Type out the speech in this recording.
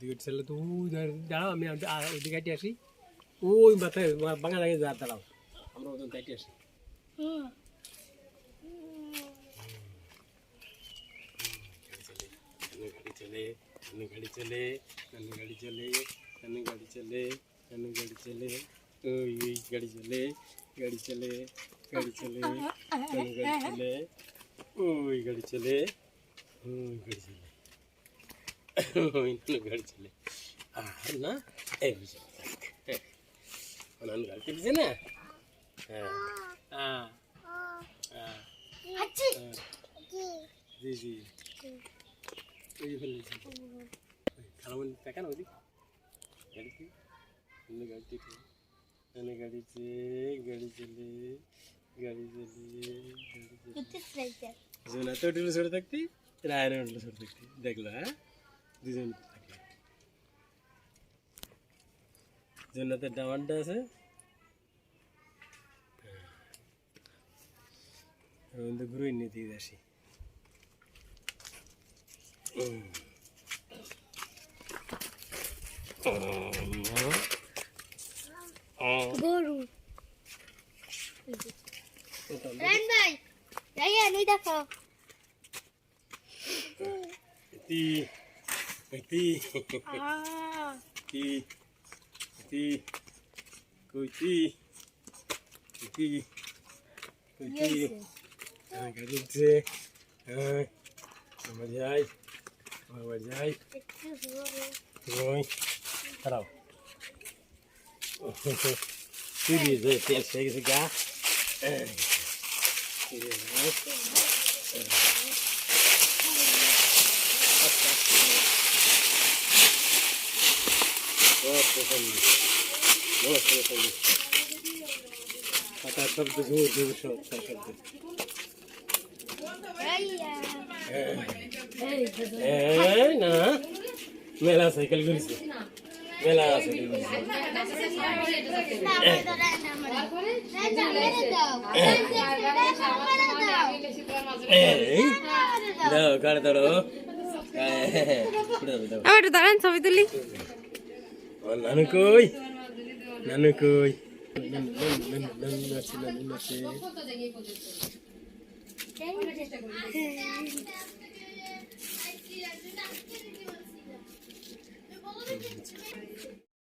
ওদিকে ছেলে তো ওই ধর- দাঁড়াও আমি আ- আ- ওদিকে হাঁটে আসি ওই মাথায় বাঙা লাগে যা দাঁড়াও আমরা ওদের হাঁটে আসি গাড়ি চলে গাড়ি গাড়ি চলে গাড়ি চলে গাড়ি চলে গাড়ি চলে ওই ওই গাড়ি চলে গাড়ি চলে গাড়ি চলে গাড়ি চলে ওই গাড়ি চলে ওই গাড়ি চলে ওই গাড়ি চলে আর না এই বুঝে অনন গাড়ি চলেছে না? হ্যাঁ। হ্যাঁ। হ্যাঁ হ্যাঁ। জি। জি ওই ফেলেছি খারাপ টাকা না ওদিক গাড়িতে এনে গাড়িতে এনে গাড়িতে গাড়ি চলে গাড়ি চলে গাড়ি চলে জোনা তো উঠল ছোট থাকতি রায়না উঠল ছোট থাকতি দেখল দুজন থাকল জোনাতে ডামানটা আছে রবীন্দ্র ঘুরে নিতে আসি। গরু। রান ভাই দেখো Coiti. Ah. Coiti. Coiti. Coiti. Coiti. Coiti. Coiti. Coiti. Coiti. Coiti. Coiti. Feliz, aí, pega esse garfo. Feliz, né? তেল সে গেছে গা পাতা শব্দ জোর জোর শব্দ না মেলা সাইকেল ঘুরছে মেলা সাইকেল ঘুরছে ছবি তুলি নানু কই নানু কই নানু নানু